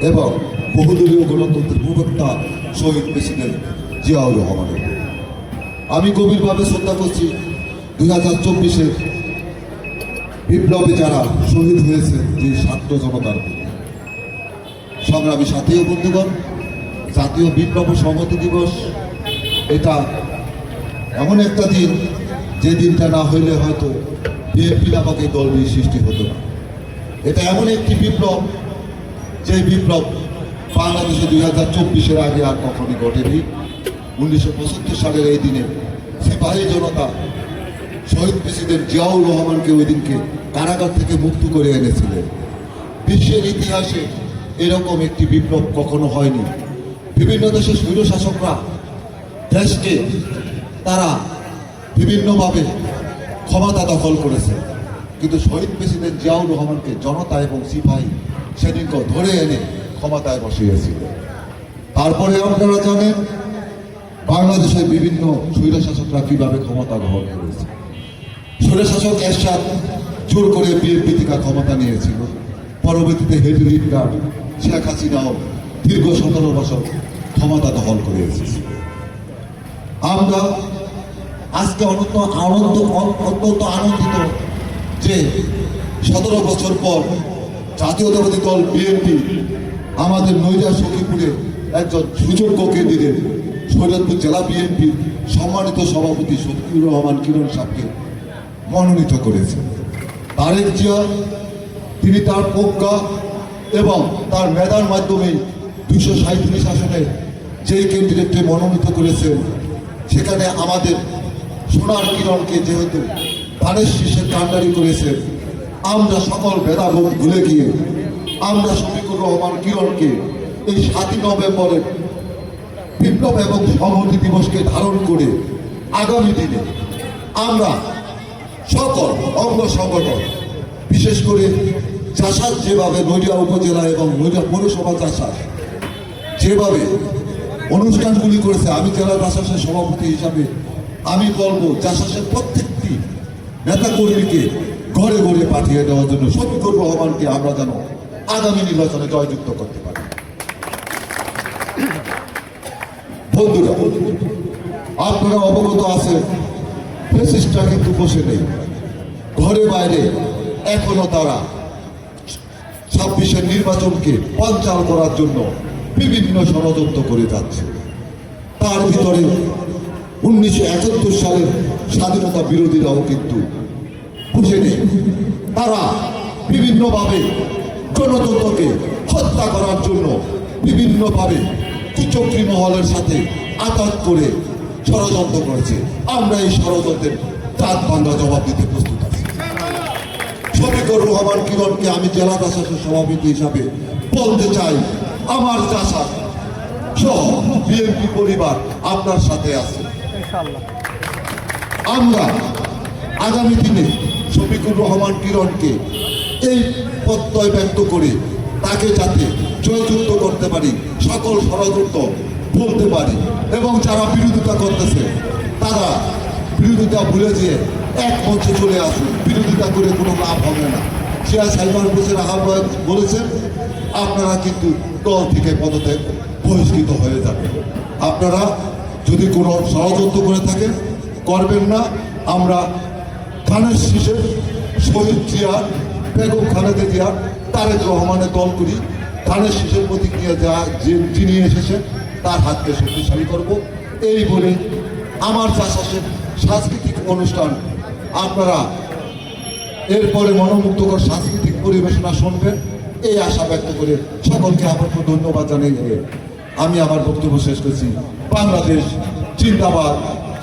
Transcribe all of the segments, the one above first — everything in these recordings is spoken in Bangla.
এবং বহুদলীয় গণতন্ত্রের প্রবক্তা শহীদ প্রেসিডেন্ট জিয়াউর রহমানের আমি গভীরভাবে শ্রদ্ধা করছি দুই হাজার চব্বিশের বিপ্লবে যারা শহীদ হয়েছে যে ছাত্র জনতার। সংগ্রামী সাথী ও বন্ধুগণ, জাতীয় বিপ্লব সংহতি দিবস, এটা এমন একটা দিন যে দিনটা না হইলে হয়তো বিএনপি নামক এই দলটি সৃষ্টি হতো না এটা এমন একটি বিপ্লব যে বিপ্লব বাংলাদেশে দুই হাজার চব্বিশের আগে আর কখনই ঘটেনি, উনিশশো পঁচাত্তর সালের এই দিনে সিপাহী জনতা শহীদ প্রেসিডেন্ট জিয়াউর রহমানকে ওই দিনকে কারাগার থেকে মুক্ত করে এনেছিলেন বিশ্বের ইতিহাসে এরকম একটি বিপ্লব কখনো হয়নি। বিভিন্ন দেশের স্বৈর শাসকরা দেশকে তারা বিভিন্নভাবে ক্ষমতা দখল করেছে। কিন্তু শহীদ প্রেসিডেন্ট জিয়াউর রহমানকে জনতা এবং সিপাহী সেদিনকে ধরে এনে ক্ষমতায় বসিয়েছিল। তারপরে আপনারা জানেন, বাংলাদেশের বিভিন্ন স্বৈরশাসকরা কীভাবে ক্ষমতা গ্রহণ করেছে। স্বৈরশাসক এরশাদ জোর করে বিএনপি থেকে ক্ষমতা নিয়েছিল। পরবর্তীতে হেড লিডার শেখ হাসিনাও দীর্ঘ সতেরো বছর ক্ষমতা দখল করে এসেছে আমরা আজকে অনন্ত আনন্দ অত্যন্ত আনন্দিত যে সতেরো বছর পর জাতীয়তাবাদী দল বিএনপি আমাদের নৈরা সখীপুরে একজন সুযোগ্যকে দিলেন সৈরতপুর জেলা বিএনপির সম্মানিত সভাপতি শফিকুর রহমান কিরণ সাহকে মনোনীত করেছেন তারেক জিয়া, তিনি তার প্রজ্ঞা এবং তার মেধার মাধ্যমে দুশো সাঁত্রিশ আসনে যেই ক্যান্ডিডেটকে মনোনীত করেছেন সেখানে আমাদের সোনার কিরণকে যেহেতু ধানের শীর্ষে কান্ডারি করেছেন আমরা সকল ভেদাভেদ ভুলে গিয়ে, আমরা শফিকুর রহমান কিরণকে এই সাতই নভেম্বরের বিপ্লব এবং সংহতি দিবসকে ধারণ করে আগামী দিনে আমরা সকল অঙ্গ সংগঠন, বিশেষ করে চাষার যেভাবে নৈরা উপজেলা এবং নৈরা পৌরসভা চাষার যেভাবে অনুষ্ঠানগুলি করেছে, আমি জেলা চাষাসের সভাপতি হিসাবে আমি বলব চাষাসের প্রত্যেকটি নেতাকর্মীকে ঘরে ঘরে পাঠিয়ে দেওয়ার জন্য শফিকুর রহমানকে আমরা যেন আগামী নির্বাচনে জয়যুক্ত করতে পারি। বন্ধুরা, আপনারা অবগত আছে ফেসিস্টরা কিন্তু বসে নেই। ঘরে বাইরে এখনও তারা ছাব্বিশের নির্বাচনকে পাঞ্চাল করার জন্য বিভিন্ন ষড়যন্ত্র করে যাচ্ছে। তার ভিতরে উনিশশো একাত্তর সালের স্বাধীনতা বিরোধীরাও কিন্তু বুঝে নেই তারা বিভিন্নভাবে গণতন্ত্রকে হত্যা করার জন্য বিভিন্নভাবে কুচক্রী মহলের সাথে আঘাত করে ষড়যন্ত্র করেছে। আমরা এই ষড়যন্ত্রের দাঁত ভাঙ্গা জবাব দিতে প্রস্তুত আছি। শফিকুর রহমান কিরণকে আমি জেলা প্রশাসন সভাপতি হিসাবে বলতে চাই আমার চাষা সহ বিএনপি পরিবার আপনার সাথে আছে। আমরা আগামী দিনে শফিকুর রহমান কিরণকে এই প্রত্যয় ব্যক্ত করে তাকে যাতে জয়যুক্ত করতে পারি, সকল ষড়যন্ত্র বলতে পারি এবং যারা বিরোধিতা করতেছে, তারা বিরোধিতা ভুলে দিয়ে এক মঞ্চে চলে আসুন। বিরোধিতা করে কোনো লাভ হবে না। শেয়া সাইবার হোসেন আহ্বায়ক বলেছেন, আপনারা কিন্তু দল থেকে পদত্যাগ বহিষ্কৃত হয়ে যাবে। আপনারা যদি কোনো ষড়যন্ত্র করে থাকেন, করবেন না। আমরা খানের শীষে শহীদ জিয়া, বেগম খালেদা জিয়া, তারেক রহমানের দল করি ধানের শীষের প্রতিক্রিয়া যা যে যিনি এসেছেন তার হাতকে শক্তিশালী করব। এই বলে আমার চাষাসের সাংস্কৃতিক অনুষ্ঠান আপনারা এরপরে মনোমুগ্ধকর সাংস্কৃতিক পরিবেশনা শুনবেন। এই আশা ব্যক্ত করে সকলকে আপাতত ধন্যবাদ জানিয়ে আমি আমার বক্তব্য শেষ করছি। বাংলাদেশ জিন্দাবাদ,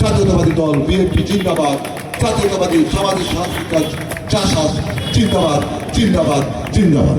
জাতীয়তাবাদী দল, বিএনপি জিন্দাবাদ। জাতীয়তাবাদী সামাজিক সাংস্কৃতিক চাষাস জিন্দাবাদ জিন্দাবাদ জিন্দাবাদ